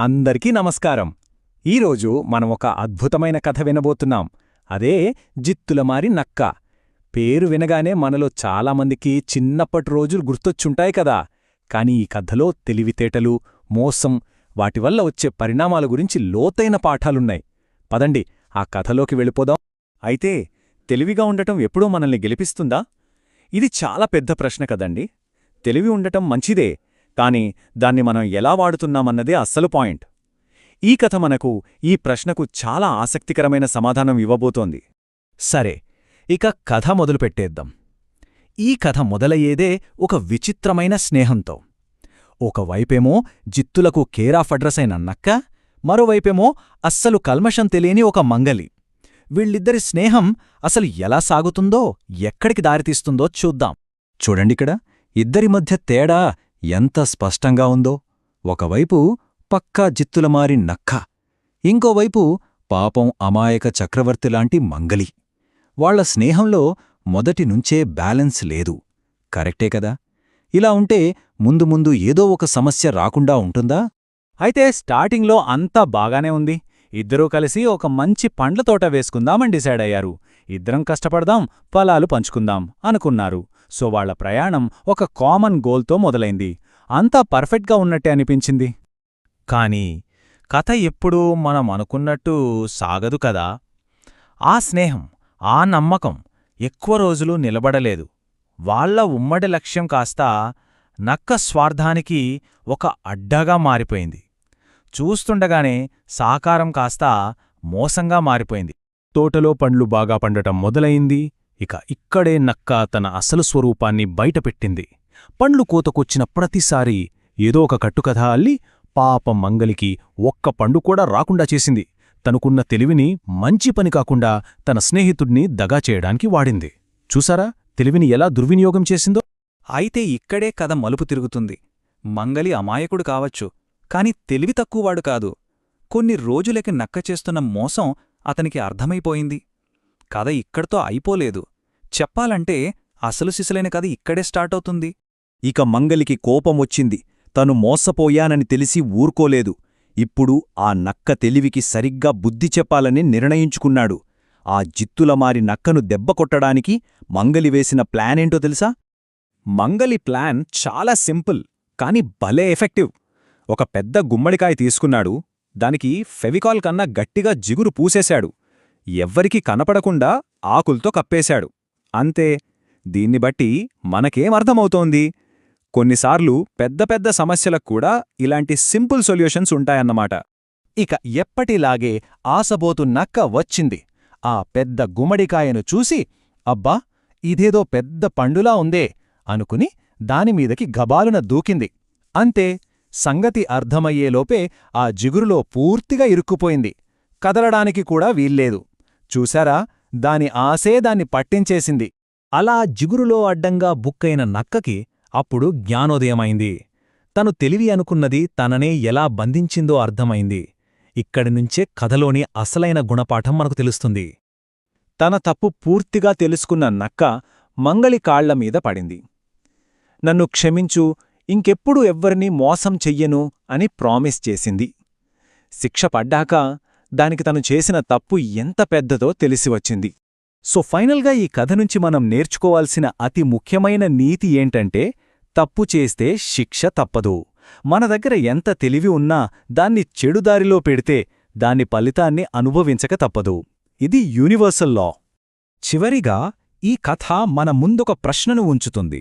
అందరికీ నమస్కారం. ఈరోజు మనం ఒక అద్భుతమైన కథ వినబోతున్నాం. అదే జిత్తులమారి నక్క. పేరు వినగానే మనలో చాలామందికి చిన్నప్పటి రోజులు గుర్తొచ్చుంటాయి కదా. కాని ఈ కథలో తెలివితేటలు మోసం వాటి వల్ల వచ్చే పరిణామాల గురించి లోతైన పాఠాలున్నాయి. పదండి ఆ కథలోకి వెళ్ళిపోదాం. అయితే తెలివిగా ఉండటం ఎప్పుడూ మనల్ని గెలిపిస్తుందా? ఇది చాలా పెద్ద ప్రశ్న కదండి. తెలివి ఉండటం మంచిదే కాని దాన్ని మనం ఎలా వాడుతున్నామన్నదే అస్సలు పాయింట్. ఈ కథ మనకు ఈ ప్రశ్నకు చాలా ఆసక్తికరమైన సమాధానం ఇవ్వబోతోంది. సరే ఇక కథ మొదలుపెట్టేద్దాం. ఈ కథ మొదలయ్యేదే ఒక విచిత్రమైన స్నేహంతో. ఒకవైపేమో జిత్తులకు కేరాఫ్ అడ్రస్ అయిన నక్క మరోవైపేమో అస్సలు కల్మషం తెలియని ఒక మంగలి. వీళ్ళిద్దరి స్నేహం అసలు ఎలా సాగుతుందో ఎక్కడికి దారితీస్తుందో చూద్దాం. చూడండిక్కడ ఇద్దరి మధ్య తేడా ఎంత స్పష్టంగా ఉందో. ఒకవైపు పక్కా జిత్తులమారి నక్క. ఇంకోవైపు పాపం అమాయక చక్రవర్తిలాంటి మంగలి. వాళ్ళ స్నేహంలో మొదటి నుంచే బ్యాలెన్స్ లేదు. కరెక్టే కదా? ఇలా ఉంటే ముందు ముందు ఏదో ఒక సమస్య రాకుండా ఉంటుందా? అయితే స్టార్టింగ్లో అంతా బాగానే ఉంది. ఇద్దరూ కలిసి ఒక మంచి పండ్ల తోట వేసుకుందామని డిసైడ్ అయ్యారు. ఇద్దరం కష్టపడదాం ఫలాలు పంచుకుందాం అనుకున్నారు. సో వాళ్ళ ప్రయాణం ఒక కామన్ గోల్తో మొదలైంది. అంతా పర్ఫెక్ట్గా ఉన్నట్టే అనిపించింది. కాని కథ ఎప్పుడూ మనం అనుకున్నట్టు సాగదు కదా. ఆ స్నేహం ఆ నమ్మకం ఎక్కువ రోజులు నిలబడలేదు. వాళ్ళ ఉమ్మడి లక్ష్యం కాస్త నక్క స్వార్థానికి ఒక అడ్డగా మారిపోయింది. చూస్తుండగానే సాకారం కాస్త మోసంగా మారిపోయింది. తోటలో పండ్లు బాగా పండటం మొదలయింది ఇక ఇక్కడే నక్క తన అసలు స్వరూపాన్ని బయటపెట్టింది. పండ్లు కోతకొచ్చిన ప్రతిసారి ఏదో ఒక కట్టుకథ అల్లి పాపం మంగలికి ఒక్క పండు కూడా రాకుండా చేసింది. తనుకున్న తెలివిని మంచి పని కాకుండా తన స్నేహితుడిని దగా చేయడానికి వాడింది. చూసారా? తెలివిని ఎలా దుర్వినియోగం చేసిందో? అయితే ఇక్కడే కథ మలుపు తిరుగుతుంది. మంగలి అమాయకుడు కావచ్చు కాని తెలివి తక్కువవాడు కాదు. కొన్ని రోజులకి నక్క చేస్తున్న మోసం అతనికి అర్థమైపోయింది. కథ ఇక్కడితో అయిపోలేదు. చెప్పాలంటే అసలు సిసలైన కథ ఇక్కడే స్టార్ట్ అవుతుంది. ఇక మంగలికి కోపమొచ్చింది తను మోసపోయానని తెలిసి ఊరుకోలేదు. ఇప్పుడు ఆ నక్క తెలివికి సరిగ్గా బుద్ధి చెప్పాలని నిర్ణయించుకున్నాడు. ఆ జిత్తులమారి నక్కను దెబ్బకొట్టడానికి మంగలి వేసిన ప్లానేంటో తెలుసా? మంగలి ప్లాన్ చాలా సింపుల్ కాని భలే ఎఫెక్టివ్. ఒక పెద్ద గుమ్మడికాయ తీసుకున్నాడు. దానికి ఫెవికాల్ కన్నా గట్టిగా జిగురు పూసేశాడు. ఎవ్వరికీ కనపడకుండా ఆకుల్తో కప్పేశాడు. అంతే దీన్ని బట్టి మనకేం కొన్నిసార్లు పెద్ద పెద్ద సమస్యలకు కూడా ఇలాంటి సింపుల్ సొల్యూషన్స్ ఉంటాయన్నమాట. ఇక ఎప్పటిలాగే ఆసబోతు నక్క వచ్చింది. ఆ పెద్ద గుమ్మడికాయను చూసి అబ్బా ఇదేదో పెద్ద పండులా ఉందే అనుకుని దానిమీదకి గబాలున దూకింది. అంతే సంగతి అర్థమయ్యేలోపే ఆ జిగురులో పూర్తిగా ఇరుక్కుపోయింది. కదలడానికి కూడా వీల్లేదు. చూశారా? దాని ఆసే దాన్ని పట్టించేసింది. అలా జిగురులో అడ్డంగా బుక్కైన నక్కకి అప్పుడు జ్ఞానోదయమైంది. తను తెలివి అనుకున్నది తననే ఎలా బంధించిందో అర్థమైంది. ఇక్కడినుంచే కథలోని అసలైన గుణపాఠం మనకు తెలుస్తుంది. తన తప్పు పూర్తిగా తెలుసుకున్న నక్క మంగళి కాళ్ళమీద పడింది. నన్ను క్షమించు ఇంకెప్పుడు ఎవ్వరినీ మోసం చెయ్యను అని ప్రామిస్ చేసింది. శిక్ష పడ్డాక దానికి తను చేసిన తప్పు ఎంత పెద్దదో తెలిసివచ్చింది సో ఫైనల్గా ఈ కథ నుంచి మనం నేర్చుకోవాల్సిన అతి ముఖ్యమైన నీతి ఏంటంటే తప్పు చేస్తే శిక్ష తప్పదు. మన దగ్గర ఎంత తెలివి ఉన్నా దాన్ని చెడుదారిలో పెడితే దాని ఫలితాన్ని అనుభవించక తప్పదు. ఇది యూనివర్సల్ లా. చివరిగా ఈ కథ మన ముందొక ప్రశ్నను ఉంచుతుంది.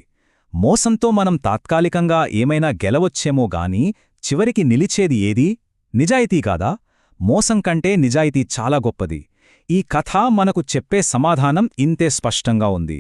మోసంతో మనం తాత్కాలికంగా ఏమైనా గెలవచ్చేమో గాని చివరికి నిలిచేది ఏది? నిజాయితీ కాదా? మోసం కంటే నిజాయితీ చాలా గొప్పది. ఈ కథ మనకు చెప్పే సమాధానం ఇంతే స్పష్టంగా ఉంది.